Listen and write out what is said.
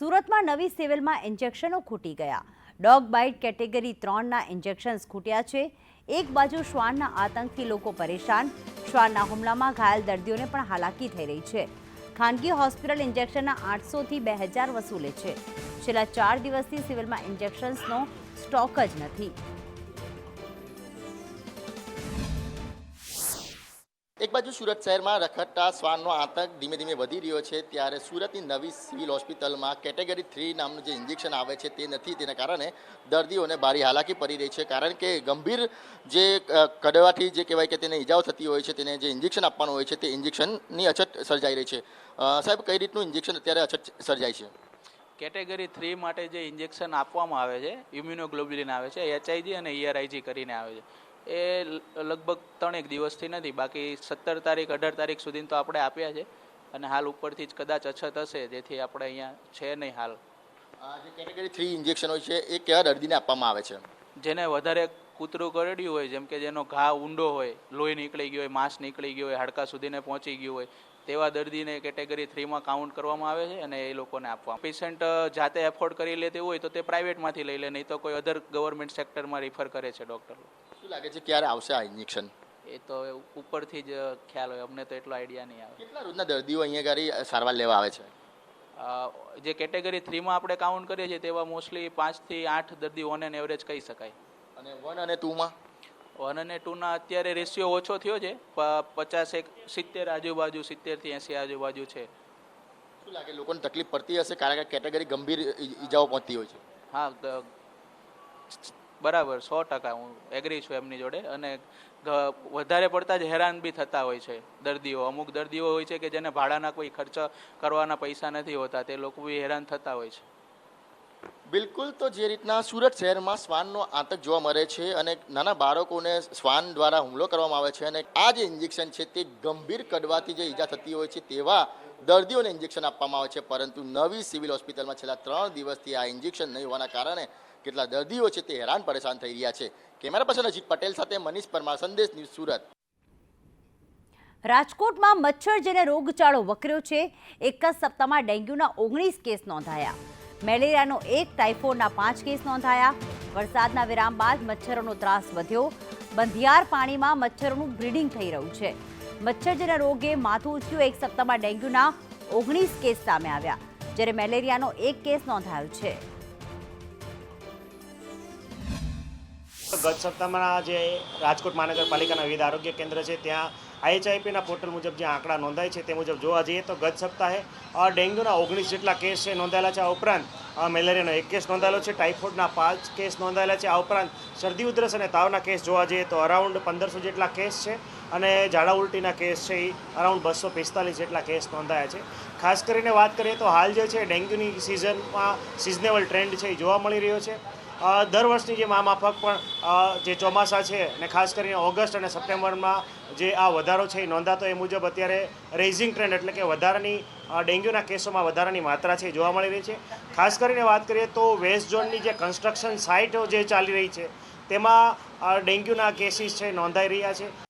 સુરતમાં નવી સિવિલમાં ઇન્જેક્શનો ખૂટી ગયા. ડોગ બાઇટ કેટેગરી ત્રણના ઇન્જેક્શન્સ ખૂટ્યા છે. એક બાજુ શ્વાનના આતંકથી લોકો પરેશાન. શ્વાનના હુમલામાં ઘાયલ દર્દીઓને પણ હાલાકી થઈ રહી છે. ખાનગી હોસ્પિટલ ઇન્જેક્શનના આઠસોથી બે હજાર વસૂલે છે. છેલ્લા ચાર દિવસથી સિવિલમાં ઇન્જેક્શન્સનો સ્ટોક જ નથી. એક બાજુ સુરત શહેરમાં રખડતા શ્વાનનો આતંક ધીમે ધીમે વધી રહ્યો છે, ત્યારે સુરતની નવી સિવિલ હોસ્પિટલમાં કેટેગરી થ્રી નામનું જે ઇન્જેક્શન આવે છે તે નથી, તેના કારણે દર્દીઓને ભારી હાલાકી પડી રહી છે, કારણ કે ગંભીર જે કડવાથી જે કહેવાય કે તેને ઈજાઓ થતી હોય છે, તેને જે ઇન્જેક્શન આપવાનું હોય છે, તે ઇન્જેક્શનની અછત સર્જાઈ રહી છે. સાહેબ, કઈ રીતનું ઇન્જેક્શન અત્યારે અછત સર્જાય છે? કેટેગરી થ્રી માટે જે ઇન્જેક્શન આપવામાં આવે છે ઇમ્યુનોગ્લોબ્યુલિન આવે છે એચઆઈજી અને ઈઆરઆઈજી કરીને આવે છે. એ લગભગ ત્રણેક દિવસથી નથી. બાકી સત્તર તારીખ અઢાર તારીખ સુધી તો આપણે આપ્યા છે. અને હાલ ઉપરથી જ કદાચ અછત હશે જેથી આપણે અહીંયા છે નહીં હાલ. આ જે કેટેગરી થ્રી ઇન્જેક્શન હોય છે એ કેવા દર્દીને આપવામાં આવે છે? જેને વધારે કૂતરું કરડ્યું હોય જેમ કે જેનો ઘા ઊંડો હોય લોહી નીકળી ગયો હોય માંસ નીકળી ગયો હોય હાડકા સુધીને પહોંચી ગયું હોય તેવા દર્દીને કેટેગરી થ્રીમાં કાઉન્ટ કરવામાં આવે છે અને એ લોકોને આપવા પેશન્ટ જાતે એફોર્ડ કરી લેતી હોય તો તે પ્રાઇવેટમાંથી લઈ લે નહીં તો કોઈ અધર ગવર્મેન્ટ સેક્ટરમાં રિફર કરે છે ડૉક્ટર. શું લાગે છે ક્યારે આવશે આ ઇન્જેક્શન એ તો ઉપરથી જ ખ્યાલ હોય અમને તો એટલો આઈડિયા નહીં આવે. કેટલા રોજના દર્દીઓ અહીંયા ઘરે સારવાર લેવા આવે છે? જે કેટેગરી થ્રીમાં આપણે કાઉન્ટ કરીએ છીએ તેવા મોસ્ટલી પાંચથી આઠ દર્દી ઓન એન એવરેજ કહી શકાય. અને વન અને ટુમાં વન અને ટુના અત્યારે રેશિયો ઓછો થયો છે પચાસ એક સિત્તેર આજુબાજુ સિત્તેરથી એંસી આજુબાજુ છે. શું લાગે લોકોને તકલીફ પડતી હશે? કારણ કે કેટેગરી ગંભીર ઈજાઓ પહોંચતી હોય છે. હા બરાબર, સો ટકા હું એગ્રી છું એમની જોડે. અને વધારે પડતા જ હેરાન બી થતા હોય છે દર્દીઓ. અમુક દર્દીઓ હોય છે કે જેને ભાડાના કોઈ ખર્ચ કરવાના પૈસા નથી હોતા, તે લોકો બી હેરાન થતા હોય છે. બિલકુલ તો જે રીતના સુરત શહેરમાં શ્વાનનો આતંક જોવા મળે છે અને નાના બાળકોને શ્વાન દ્વારા હુમલો કરવામાં આવે છે અને આ જે ઇન્જેક્શન છે તે ગંભીર કડવાથી જે ઈજા થતી હોય છે તેવા દર્દીઓને ઇન્જેક્શન આપવામાં આવે છે. પરંતુ નવી સિવિલ હોસ્પિટલમાં છેલ્લા ત્રણ દિવસથી આ ઇન્જેક્શન નહીં હોવાના કારણે કેટલા દર્દીઓ છે તે હેરાન પરેશાન થઈ રહ્યા છે. કેમેરા પર્સન અજીત પટેલ સાથે મનીષ પરમાર, સંદેશ ન્યૂઝ સુરત. રાજકોટમાં મચ્છર જેને રોગચાળો વકર્યો છે, એક જ સપ્તાહમાં ડેન્ગ્યુના ઓગણીસ કેસ નોંધાયા. મેલેરિયાનો એક, ટાઇફોઇડના પાંચ કેસ નોંધાયા. વરસાદના વિરામ બાદ મચ્છરોનો ત્રાસ વધ્યો. બંધિયાર પાણીમાં મચ્છરોનું બ્રીડિંગ થઈ રહ્યું છે. મચ્છરજન્ય રોગે માથું ઉચક્યું, એક સપ્તાહમાં ડેન્ગ્યુના ઓગણીસ કેસ સામે આવ્યા, જ્યારે મેલેરિયાનો એક કેસ નોંધાયો છે. ગત સપ્તાહમાં જે રાજકોટ મહાનગરપાલિકાના વિવિધ આરોગ્ય કેન્દ્ર છે, ત્યાં આઈએચઆઈપીના પોર્ટલ મુજબ જે આંકડા નોંધાય છે તે મુજબ જોવા જઈએ તો ગત સપ્તાહે ડેન્ગ્યુના ઓગણીસ જેટલા કેસ છે નોંધાયેલા છે. આ ઉપરાંત મેલેરિયાનો એક કેસ નોંધાયેલો છે, ટાઇફોઇડના પાંચ કેસ નોંધાયેલા છે. આ ઉપરાંત શરદી, ઉધરસ અને તાવના કેસ જોવા જઈએ તો અરાઉન્ડ પંદરસો જેટલા કેસ છે અને ઝાડા ઉલટીના કેસ છે એ અરાઉન્ડ બસો પિસ્તાલીસ જેટલા કેસ નોંધાયા છે. ખાસ કરીને વાત કરીએ તો હાલ જે છે ડેન્ગ્યુની સિઝનમાં સિઝનેબલ ટ્રેન્ડ છે એ જોવા મળી રહ્યો છે. દર વર્ષની જેમ આ માફક પણ જે ચોમાસા છે ને ખાસ કરીને ઓગસ્ટ અને સપ્ટેમ્બરમાં જે આ વધારો છે એ નોંધાતો એ મુજબ અત્યારે રેઇઝિંગ ટ્રેન્ડ એટલે કે વધારાની ડેન્ગ્યુના કેસોમાં વધારાની માત્રા છે જોવા મળી રહી છે. ખાસ કરીને વાત કરીએ તો વેસ્ટ ઝોનની જે કન્સ્ટ્રક્શન સાઇટો જે ચાલી રહી છે, તેમાં ડેન્ગ્યુના કેસીસ છે નોંધાઈ રહ્યા છે.